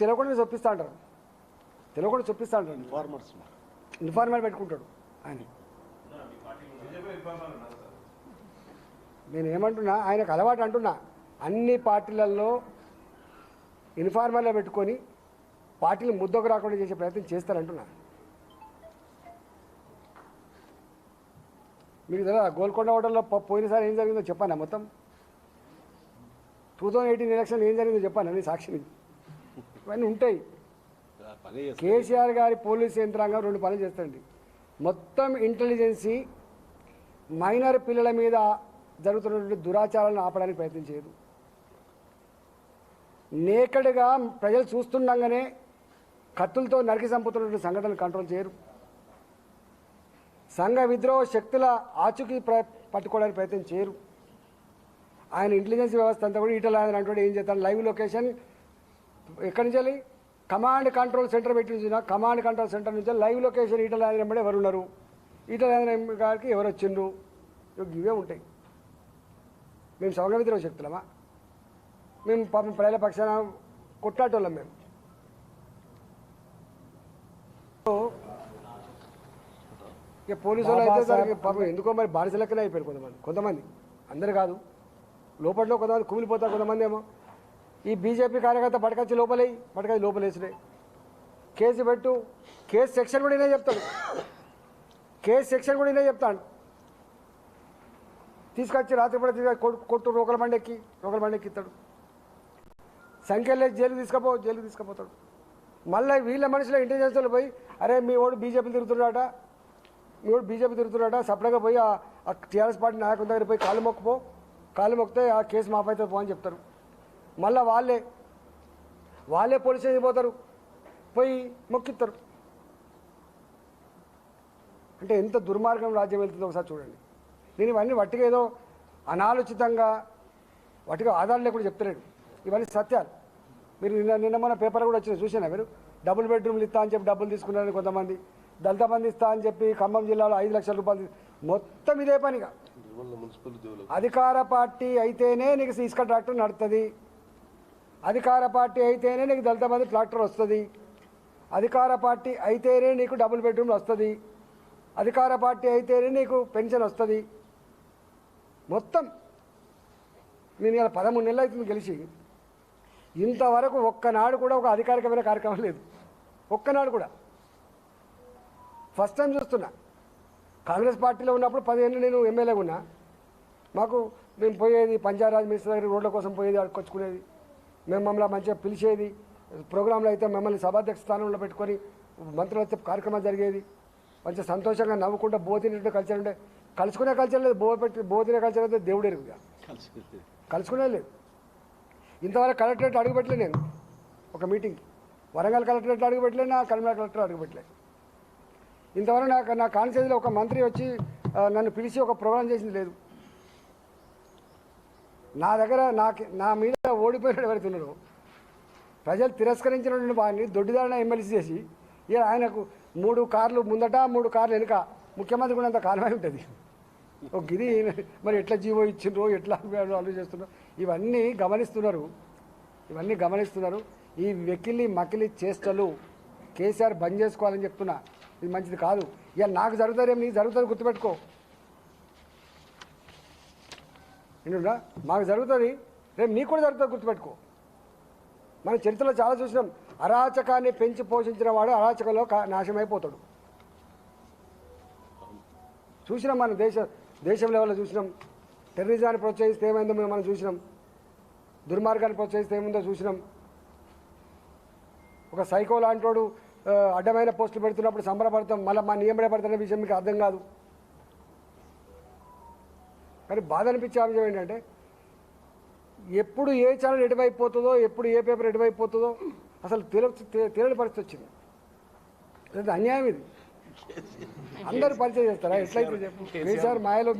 తెలియకుండా చొప్పిస్తా అంటారు. తెలియకుండా చొప్పిస్తా అంటారు ఫార్మర్స్ ఇన్ఫార్మల్ పెట్టుకుంటాడు ఆయన. నేను ఏమంటున్నా ఆయనకు అలవాటు అంటున్నా అన్ని పార్టీలలో ఇన్ఫార్మల్లో పెట్టుకొని పార్టీలు ముద్దకు రాకుండా చేసే ప్రయత్నం చేస్తారంటున్నా. మీకు తెలియదా గోల్కొండ హోటల్లో పోయినసారి ఏం జరిగిందో చెప్పానా మొత్తం? టూ థౌజండ్ ఎయిటీన్ ఎలక్షన్ ఏం జరిగిందో చెప్పాను అని సాక్షిని ఇవన్నీ ఉంటాయి. కేసీఆర్ గారి పోలీస్ యంత్రాంగం రెండు పనులు చేస్తుంది మొత్తం ఇంటెలిజెన్సీ మైనర్ పిల్లల మీద జరుగుతున్నటువంటి దురాచారాలను ఆపడానికి ప్రయత్నం చేయదు. నేకడ్గా ప్రజలు చూస్తుండగానే కత్తులతో నరికి చంపుతున్నటువంటి సంఘటనలు కంట్రోల్ చేయరు. సంఘ విద్రోహ శక్తుల ఆచూకీ పట్టుకోవడానికి ప్రయత్నం చేయరు. ఆయన ఇంటెలిజెన్స్ వ్యవస్థ అంతా కూడా ఈటల అంటే ఏం చేస్తాడు? లైవ్ లొకేషన్ ఎక్కడి నుంచి వెళ్ళి? కమాండ్ కంట్రోల్ సెంటర్ పెట్టి చూసిన కమాండ్ కంట్రోల్ సెంటర్ నుంచి లైవ్ లొకేషన్ ఈటల రాజేంద్ర ఎవరు ఉన్నారు? ఈటల రాజేంద్ర గారికి ఎవరు వచ్చిండ్రు? ఇవి ఉంటాయి. మేము సంఘ విద్రోహ శక్తులమా మేము పాపం ప్రజల పక్షాన కొట్లాటోళ్ళం మేము. ఇక పోలీసు వాళ్ళు అయితే పాపం ఎందుకో మరి బానిస లెక్కనే అయిపోయారు కొంతమంది. కొంతమంది. అందరు కాదు. లోపల కొంతమంది కుమిలిపోతారు కొంతమంది ఏమో. ఈ బీజేపీ కార్యకర్త పడకచ్చి లోపలేయి పడకచ్చి లోపలేసినాయి కేసు పెట్టు. కేసు సెక్షన్ కూడా ఇదే చెప్తాడు కేసు సెక్షన్ కూడా ఇదే చెప్తాడు తీసుకొచ్చి రాత్రిపూట తీసుకొచ్చి కొట్టు రోకల మండెక్కి రోకల మండెక్కిస్తాడు సంఖ్యలే సంఖ్యలో జైలు తీసుకపో జైలు తీసుకుపోతాడు. మళ్ళీ వీళ్ళ మనుషుల ఇంటెలిజెన్స్లో పోయి అరే మీ వాడు బీజేపీ తిరుగుతున్నాడట. మీ వాడు బీజేపీ తిరుగుతున్నాడట. సపరేట్గా పోయి ఆ టీఆర్ఎస్ పార్టీ నాయకుల దగ్గర పోయి కాళ్ళు మొక్కుపో. కాళ్ళు మొక్కితే ఆ కేసు మాపైతే పో అని చెప్తారు. మళ్ళీ వాళ్ళే వాళ్ళే పోలీస్ స్టేషన్ పోతారు పోయి మొక్కిస్తారు. అంటే ఎంత దుర్మార్గం రాజ్యం వెళ్తుందో ఒకసారి చూడండి. నేను ఇవన్నీ వట్టిగా ఏదో అనాలోచితంగా వాటిగా ఆధారం లేకుండా చెప్తలేడు ఇవన్నీ సత్యాలు. మీరు నిన్న నిన్న మన పేపర్ కూడా వచ్చింది చూసారా మీరు? డబుల్ బెడ్రూమ్లు ఇస్తా అని చెప్పి డబ్బులు తీసుకున్నారని కొంతమంది. దళిత మంది ఇస్తా అని చెప్పి ఖమ్మం జిల్లాలో ఐదు లక్షల రూపాయలు మొత్తం ఇదే పనిగా. అధికార పార్టీ అయితేనే నీకు ఇసుక ట్రాక్టర్ నడుతుంది. అధికార పార్టీ అయితేనే నీకు దళిత మంది ట్రాక్టర్ వస్తుంది. అధికార పార్టీ అయితేనే నీకు డబుల్ బెడ్రూమ్లు వస్తుంది. అధికార పార్టీ అయితేనే నీకు పెన్షన్ వస్తుంది. మొత్తం నేను ఇలా పదమూడు నెలలు అవుతుంది గెలిచి. ఇంతవరకు ఒక్కనాడు కూడా ఒక అధికారికమైన కార్యక్రమం లేదు. ఒక్కనాడు కూడా. ఫస్ట్ టైం చూస్తున్నా. కాంగ్రెస్ పార్టీలో ఉన్నప్పుడు పదిహేను నేను ఎమ్మెల్యేగా ఉన్నా. మాకు మేము పోయేది పంచాయరాజ్ మినిస్టర్ దగ్గర రోడ్ల కోసం పోయేది అడుకొచ్చుకునేది మేము మమ్మల్ని మంచిగా పిలిచేది ప్రోగ్రాంలో అయితే మమ్మల్ని సభాధ్యక్ష స్థానంలో పెట్టుకొని మంత్రులు వచ్చే కార్యక్రమం జరిగేది. మంచిగా సంతోషంగా నవ్వుకుంటూ బోతినట్టు కల్చర్ ఉండే. కలుసుకునే కల్చర్ లేదు బో పెట్టి బోతినే కల్చర్ అయితే దేవుడు ఎరుగుగా కలిసి కలుసుకునే లేదు. ఇంతవరకు కలెక్టరేట్ అడుగుపెట్టలే నేను ఒక మీటింగ్ వరంగల్ కలెక్టరేట్ అడుగుపెట్టలే నా కరీంనగర్ కలెక్టర్ అడుగుపెట్టలే. ఇంతవరకు నాకు నా కాన్స్టిట్యూన్సీలో ఒక మంత్రి వచ్చి నన్ను పిలిచి ఒక ప్రోగ్రాం చేసింది లేదు. నా దగ్గర నాకు నా మీద ఓడిపోయిన ఎవరైతున్నాడు ప్రజలు తిరస్కరించినటువంటి వాడిని దొడ్డిదారిన ఎమ్మెల్సీ చేసి ఇక ఆయనకు మూడు కార్లు ముందట మూడు కార్లు వెనుక ముఖ్యమంత్రి కూడా అంత కాలమై ఉంటుంది. ఒక గిరి మరి ఎట్లా జీవో ఇచ్చిండ్రో ఎట్లా ఆలోచిస్తున్నారో ఇవన్నీ గమనిస్తున్నారు. ఇవన్నీ గమనిస్తున్నారు. ఈ వెకిలి మకిలి చేష్టలు కేసీఆర్ బంద్ చేసుకోవాలని చెప్తున్నా. ఇది మంచిది కాదు. ఇక నాకు జరుగుతారేమి నీకు జరుగుతుంది గుర్తుపెట్టుకో. ఏంటంటే మాకు జరుగుతుంది. రేపు నీకు కూడా జరుగుతుంది గుర్తుపెట్టుకో. మన చరిత్రలో చాలా చూసినాం. అరాచకాన్ని పెంచి పోషించిన వాడు అరాచకంలో నాశమైపోతాడు నాశనమైపోతాడు. చూసినాం మన దేశ దేశం లెవెల్లో చూసినాం. టెర్రరిజాన్ని ప్రోత్సహిస్తే ఏమైందో మేము మనం చూసినాం. దుర్మార్గాన్ని ప్రోత్సహిస్తే ఏముందో చూసినాం. ఒక సైకో లాంటి వాడు అడ్డమైన పోస్టులు పెడుతున్నప్పుడు సంబరపడతాం. మళ్ళీ మా నియమడే పడుతున్న విషయం మీకు అర్థం కాదు. కానీ బాధ అనిపించే అంశం ఏంటంటే ఎప్పుడు ఏ ఛానల్ ఎటువైపోతుందో ఎప్పుడు ఏ పేపర్ ఎటువైపోతుందో అసలు తెల తె- తెలియని పరిస్థితి వచ్చింది. ఇది అన్యాయం ఇది. అందరు పరిచయం చేస్తారా? ఎట్లయితే చెప్పు? కేసీఆర్ మాయలో.